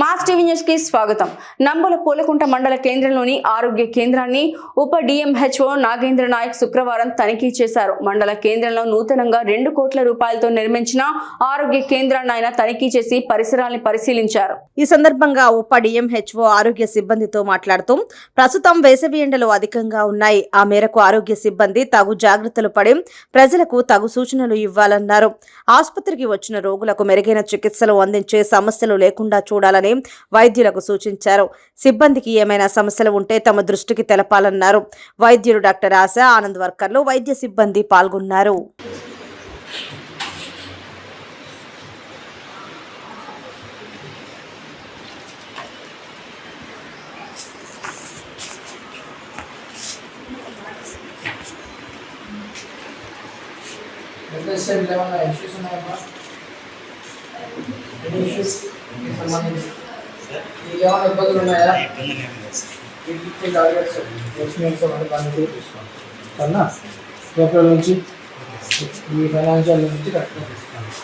Mass TV న్యూస్కి స్వాగతం. నంబల పూలకుంట మండల కేంద్రంలోని ఆరోగ్య కేంద్రాన్ని ఉప డిఎంహెచ్ఓ నాగేంద్ర నాయక్ శుక్రవారం తనిఖీ చేశారు. మండల కేంద్రంలో నూతనంగా రెండు కోట్ల రూపాయలతో నిర్మించిన ఆరోగ్య కేంద్రాన్ని ఆయన తనిఖీ చేసి పరిసరాల్ని పరిశీలించారు. ఈ సందర్భంగా ఉప డిఎంహెచ్ఓ ఆరోగ్య సిబ్బందితో మాట్లాడుతూ ప్రస్తుతం వేసవి ఎండలు అధికంగా ఉన్నాయి. ఆ మేరకు ఆరోగ్య సిబ్బంది తగు జాగ్రత్తలు పడి ప్రజలకు తగు సూచనలు ఇవ్వాలన్నారు. ఆసుపత్రికి వచ్చిన రోగులకు మెరుగైన చికిత్సలు అందించే సమస్యలు లేకుండా చూడాలని వైద్యులకు సూచించారు. సిబ్బందికి ఏమైనా సమస్యలు ఉంటే తమ దృష్టికి తెలపాలన్నారు. వైద్యులు డాక్టర్ ఆశ ఆనంద్ వర్కర్లు వైద్య సిబ్బంది పాల్గొన్నారు. ఎస్ఎస్ఎల్ ఏమైనా ఇష్యూస్ ఉన్నాయమ్మా ఎన్ని ఇష్యూస్ సంబంధించి మీకు ఏమైనా ఇబ్బందులు ఉన్నాయా వీటికి టార్గెట్స్ నెక్స్ట్ మంత్ మనం దాన్ని తీసుకోండి సరేనా ఏప్రిల్ నుంచి ఈ ఫైనాన్షియల్ నుంచి కరెక్ట్గా తీసుకోండి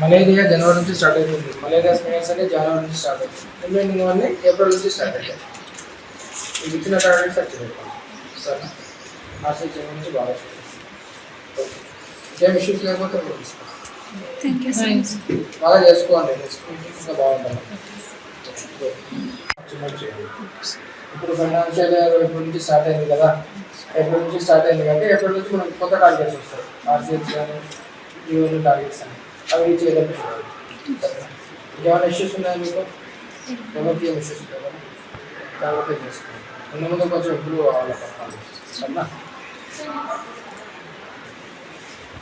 మలేరియా జనవరి నుంచి స్టార్ట్ అవుతుంది మలేరియా స్మెల్స్ అంటే జనవరి నుంచి స్టార్ట్ అవుతుంది రిమైనింగ్ అన్నీ ఏప్రిల్ నుంచి స్టార్ట్ అవుతాయి మీకు ఇచ్చిన టార్గెట్స్ వచ్చి పెట్టుకోండి సరేనా మార్చి జనవరి నుంచి బాగా చూడండి ఓకే ఇంకేం ఇష్యూస్ లేకపోతే ఇప్పుడు తీసుకోండి బాగా చేసుకోండి చేయండి. ఇప్పుడు ఫైనాన్షియల్ ఇయర్ ఏప్రిల్ నుంచి స్టార్ట్ అయింది కదా? ఏప్రిల్ నుంచి స్టార్ట్ అయింది కాబట్టి ఏప్రిల్ నుంచి మనకి కొత్త టార్గెట్స్ వస్తాయి? ఆర్సీఎస్ కానీ ఈవెన్ టార్గెట్స్ అని. అవి సరేనా? ఇంకేమైనా ఇష్యూస్ ఉన్నాయా మీకు? ఎవరికి ఏం ఇష్యూస్ కదా జాగ్రత్తగా చేసుకోండి. ముందు ముందు కొంచెం ఇంప్రూవ్ అవ్వాలి సరేనా?